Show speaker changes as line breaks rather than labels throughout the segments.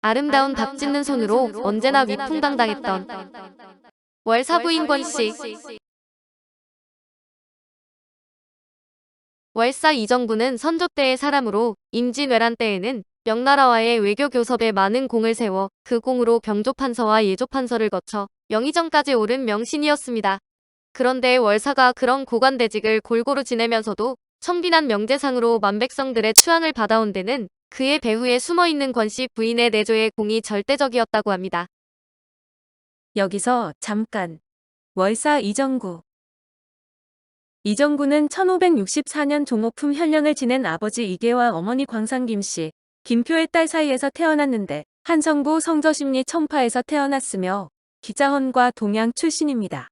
아름다운 밥 짓는 손으로 언제나 위풍당당했던 월사부인 권씨. 월사 이정구는 선조 때의 사람으로 임진왜란 때에는 명나라와의 외교 교섭에 많은 공을 세워 그 공으로 병조판서와 예조판서를 거쳐 영의정까지 오른 명신이었습니다. 그런데 월사가 그런 고관대직을 골고루 지내면서도 청빈한 명제상으로 만백성들의 추앙을 받아온 데는 그의 배후에 숨어있는 권씨 부인의 내조의 공이 절대적이었다고 합니다.
여기서 잠깐. 월사 이정구. 이정구는 1564년 종옥품 현령을 지낸 아버지 이계와 어머니 광상 김 씨, 김표의 딸 사이에서 태어났는데 한성부 성저심리 청파에서 태어났으며 기자헌과 동양 출신입니다.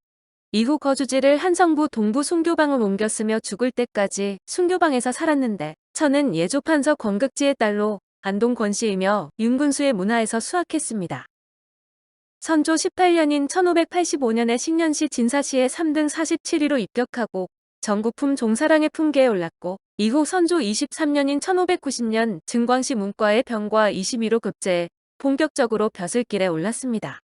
이후 거주지를 한성부 동부 순교방을 옮겼으며 죽을 때까지 순교방에서 살았는데 처는 예조판서 권극지의 딸로 안동 권씨이며 윤군수의 문화에서 수학했습니다. 선조 18년인 1585년에 식년시 진사시에 3등 47위로 입격하고 전국품 종사랑의 품계에 올랐고 이후 선조 23년인 1590년 증광시 문과의 병과 22로 급제해 본격적으로 벼슬길에 올랐습니다.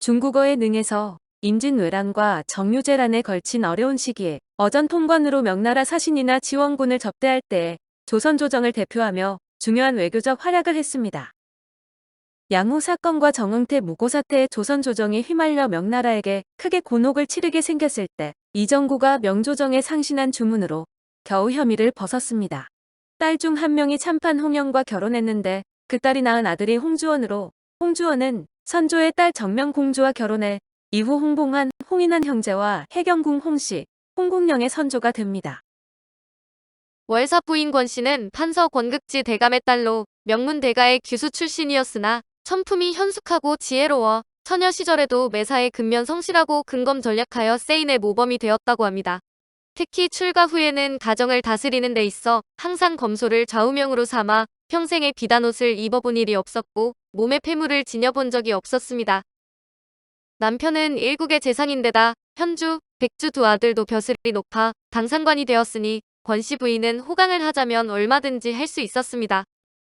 중국어에 능해서 임진왜란과 정유재란에 걸친 어려운 시기에 어전 통관으로 명나라 사신이나 지원군을 접대할 때에 조선조정을 대표하며 중요한 외교적 활약을 했습니다. 양후 사건과 정응태 무고 사태에 조선 조정이 휘말려 명나라에게 크게 곤혹을 치르게 생겼을 때 이정구가 명조정에 상신한 주문으로 겨우 혐의를 벗었습니다. 딸 중 한 명이 참판 홍영과 결혼했는데 그 딸이 낳은 아들이 홍주원으로 홍주원은 선조의 딸 정명공주와 결혼해 이후 홍봉한, 홍인한 형제와 해경궁 홍씨, 홍국령의 선조가 됩니다.
월사 부인 권씨는 판서 권극지 대감의 딸로 명문 대가의 규수 출신이었으나 천품이 현숙하고 지혜로워 처녀 시절에도 매사에 근면 성실하고 근검 전략하여 세인의 모범이 되었다고 합니다. 특히 출가 후에는 가정을 다스리는 데 있어 항상 검소를 좌우명으로 삼아 평생에 비단옷을 입어본 일이 없었고 몸에 폐물을 지녀본 적이 없었습니다. 남편은 일국의 재상인데다 현주, 백주 두 아들도 벼슬이 높아 당상관이 되었으니 권씨 부인은 호강을 하자면 얼마든지 할 수 있었습니다.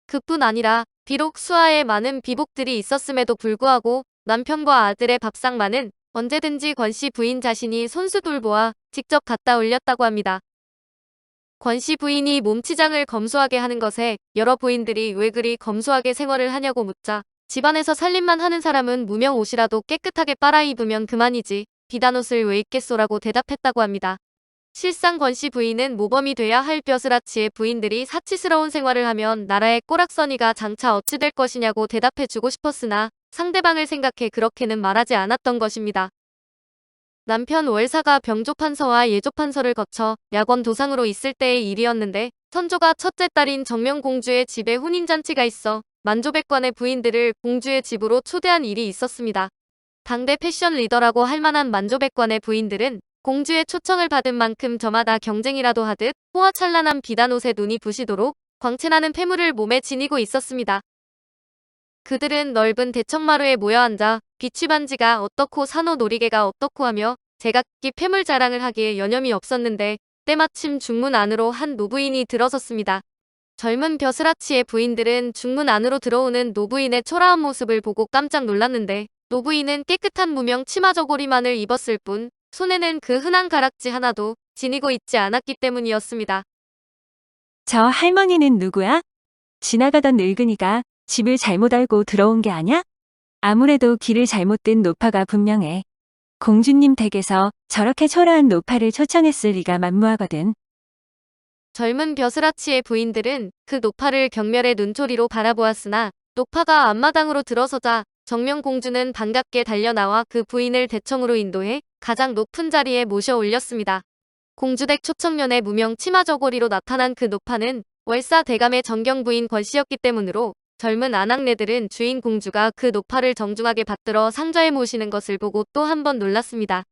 그뿐 아니라 비록 수하에 많은 비복들이 있었음에도 불구하고 남편과 아들의 밥상만은 언제든지 권씨 부인 자신이 손수 돌보아 직접 갖다 올렸다고 합니다. 권씨 부인이 몸치장을 검소하게 하는 것에 여러 부인들이 왜 그리 검소하게 생활을 하냐고 묻자 집안에서 살림만 하는 사람은 무명 옷이라도 깨끗하게 빨아 입으면 그만이지 비단 옷을 왜 입겠소라고 대답했다고 합니다. 실상 권 씨 부인은 모범이 돼야 할 벼슬아치의 부인들이 사치스러운 생활을 하면 나라의 꼬락서니가 장차 어찌 될 것이냐고 대답해주고 싶었으나 상대방을 생각해 그렇게는 말하지 않았던 것입니다. 남편 월사가 병조판서와 예조판서를 거쳐 약원 도상으로 있을 때의 일이었는데 선조가 첫째 딸인 정명공주의 집에 혼인잔치가 있어 만조백관의 부인들을 공주의 집으로 초대한 일이 있었습니다. 당대 패션 리더라고 할 만한 만조백관의 부인들은 공주의 초청을 받은 만큼 저마다 경쟁이라도 하듯 호화찬란한 비단옷에 눈이 부시도록 광채나는 폐물을 몸에 지니고 있었습니다. 그들은 넓은 대청마루에 모여 앉아 비취 반지가 어떻고 산호 놀이개가 어떻고 하며 제각기 폐물 자랑을 하기에 여념이 없었는데 때마침 중문 안으로 한 노부인이 들어섰습니다. 젊은 벼슬아치의 부인들은 중문 안으로 들어오는 노부인의 초라한 모습을 보고 깜짝 놀랐는데 노부인은 깨끗한 무명 치마 저고리만을 입었을 뿐 손에는 그 흔한 가락지 하나도 지니고 있지 않았기 때문이었습니다.
저 할머니는 누구야? 지나가던 늙은이가 집을 잘못 알고 들어온 게 아냐? 아무래도 길을 잘못 든 노파가 분명해. 공주님 댁에서 저렇게 초라한 노파를 초청했을 리가 만무하거든.
젊은 벼슬아치의 부인들은 그 노파를 경멸의 눈초리로 바라보았으나 노파가 앞마당으로 들어서자 정명공주는 반갑게 달려나와 그 부인을 대청으로 인도해 가장 높은 자리에 모셔 올렸습니다. 공주댁 초청년의 무명 치마 저고리로 나타난 그 노파는 월사 대감의 정경 부인 권씨였기 때문으로 젊은 아낙네들은 주인 공주가 그 노파를 정중하게 받들어 상자에 모시는 것을 보고 또 한 번 놀랐습니다.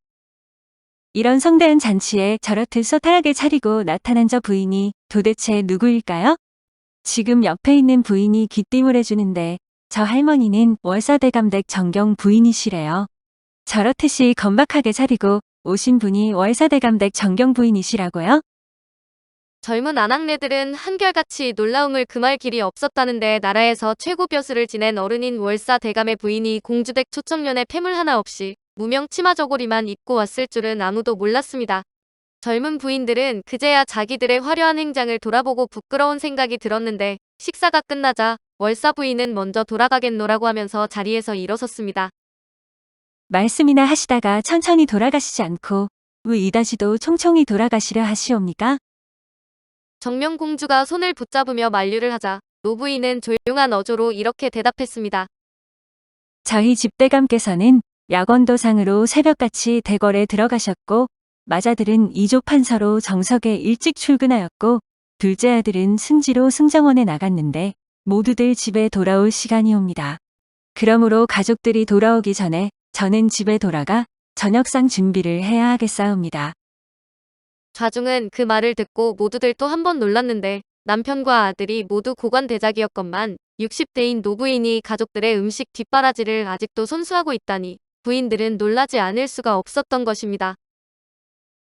이런 성대한 잔치에 저렇듯 소탈하게 차리고 나타난 저 부인이 도대체 누구일까요? 지금 옆에 있는 부인이 귀띔을 해주는데 저 할머니는 월사대감댁 정경 부인이시래요. 저렇듯이 건박하게 차리고 오신 분이 월사대감댁 정경 부인이시라고요?
젊은 아낙네들은 한결같이 놀라움을 금할 길이 없었다는데 나라에서 최고 벼슬을 지낸 어른인 월사 대감의 부인이 공주댁 초청년에 폐물 하나 없이 무명 치마 저고리만 입고 왔을 줄은 아무도 몰랐습니다. 젊은 부인들은 그제야 자기들의 화려한 행장을 돌아보고 부끄러운 생각이 들었는데 식사가 끝나자 월사 부인은 먼저 돌아가겠노라고 하면서 자리에서 일어섰습니다.
말씀이나 하시다가 천천히 돌아가시지 않고 왜 이다시도 총총히 돌아가시려 하시옵니까?
정명공주가 손을 붙잡으며 만류를 하자 노부인은 조용한 어조로 이렇게 대답했습니다.
저희 집대감께서는 약원도상으로 새벽같이 대궐에 들어가셨고 마자들은 이조 판서로 정석에 일찍 출근하였고 둘째 아들은 승지로 승정원에 나갔는데 모두들 집에 돌아올 시간이 옵니다. 그러므로 가족들이 돌아오기 전에 저는 집에 돌아가 저녁상 준비를 해야 하겠사옵니다.
좌중은 그 말을 듣고 모두들 또 한 번 놀랐는데 남편과 아들이 모두 고관대작이었건만 60대인 노부인이 가족들의 음식 뒷바라지를 아직도 손수하고 있다니 부인들은 놀라지 않을 수가 없었던 것입니다.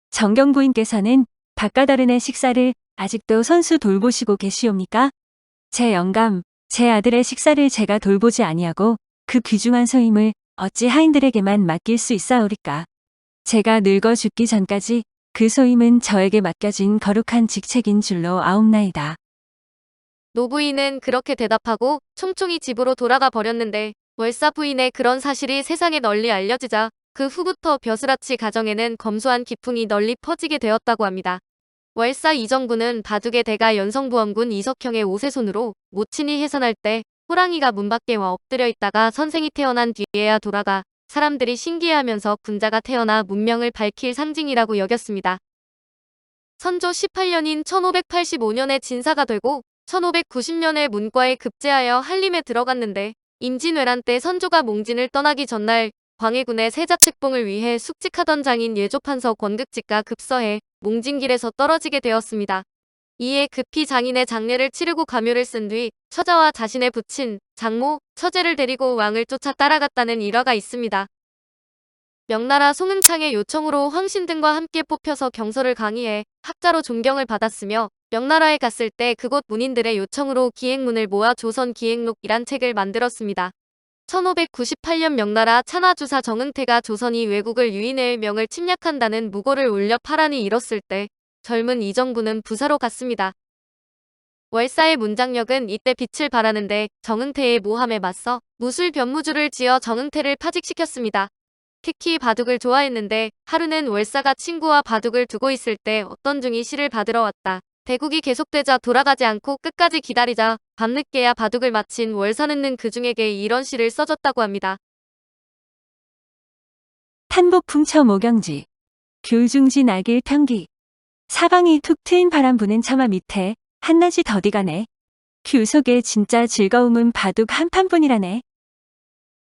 정경 부인께서는 바깥어른의 식사를 아직도 선수 돌보시고 계시옵니까? 제 영감, 제 아들의 식사를 제가 돌보지 아니하고 그 귀중한 소임을 어찌 하인들에게만 맡길 수 있사오리까? 제가 늙어 죽기 전까지 그 소임은 저에게 맡겨진 거룩한 직책인 줄로 아옵나이다.
노부인은 그렇게 대답하고 총총히 집으로 돌아가 버렸는데 월사 부인의 그런 사실이 세상에 널리 알려지자 그 후부터 벼슬아치 가정에는 검소한 기풍이 널리 퍼지게 되었다고 합니다. 월사 이정구는 바둑의 대가 연성부원군 이석형의 오세손으로 모친이 해산할 때 호랑이가 문 밖에 와 엎드려 있다가 선생이 태어난 뒤에야 돌아가 사람들이 신기해하면서 군자가 태어나 문명을 밝힐 상징이라고 여겼습니다. 선조 18년인 1585년에 진사가 되고 1590년에 문과에 급제하여 한림에 들어갔는데 임진왜란 때 선조가 몽진을 떠나기 전날 광해군의 세자책봉을 위해 숙직하던 장인 예조판서 권극직과 급서해 몽진길에서 떨어지게 되었습니다. 이에 급히 장인의 장례를 치르고 가묘를 쓴 뒤 처자와 자신의 부친, 장모, 처제를 데리고 왕을 쫓아 따라갔다는 일화가 있습니다. 명나라 송응창의 요청으로 황신 등과 함께 뽑혀서 경서를 강의해 학자로 존경을 받았으며 명나라에 갔을 때 그곳 문인들의 요청으로 기행문을 모아 조선 기행록이란 책을 만들었습니다. 1598년 명나라 찬화주사 정응태가 조선이 외국을 유인해의 명을 침략한다는 무고를 울려 파란이 일었을 때 젊은 이정부는 부사로 갔습니다. 월사의 문장력은 이때 빛을 발하는데 정응태의 모함에 맞서 무술 변무주를 지어 정응태를 파직시켰습니다. 특히 바둑을 좋아했는데 하루는 월사가 친구와 바둑을 두고 있을 때 어떤 중이 시를 받으러 왔다. 대국이 계속되자 돌아가지 않고 끝까지 기다리자 밤늦게야 바둑을 마친 월사는 그 중에게 이런 시를 써줬다고 합니다.
탄복풍 처 모경지. 교중지 나길 평기. 사방이 툭 트인 바람 부는 처마 밑에 한낮이 더디가네. 귤 속에 진짜 즐거움은 바둑 한 판뿐이라네.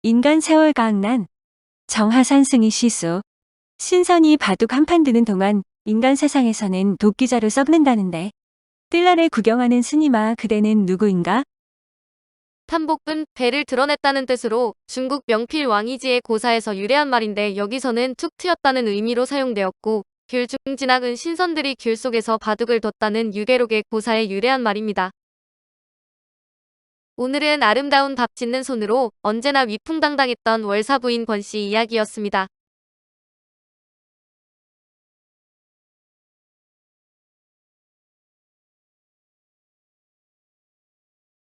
인간 세월 가학난. 정하산 승이 시수. 신선이 바둑 한 판 드는 동안 인간 세상에서는 도끼자루 썩는다는데. 뜰날에 구경하는 스님아 그대는 누구인가?
탐복은 배를 드러냈다는 뜻으로 중국 명필 왕이지의 고사에서 유래한 말인데 여기서는 툭 트였다는 의미로 사용되었고 귤 중진학은 신선들이 귤 속에서 바둑을 뒀다는 유계록의 고사에 유래한 말입니다. 오늘은 아름다운 밥 짓는 손으로 언제나 위풍당당했던 월사부인 권씨 이야기였습니다.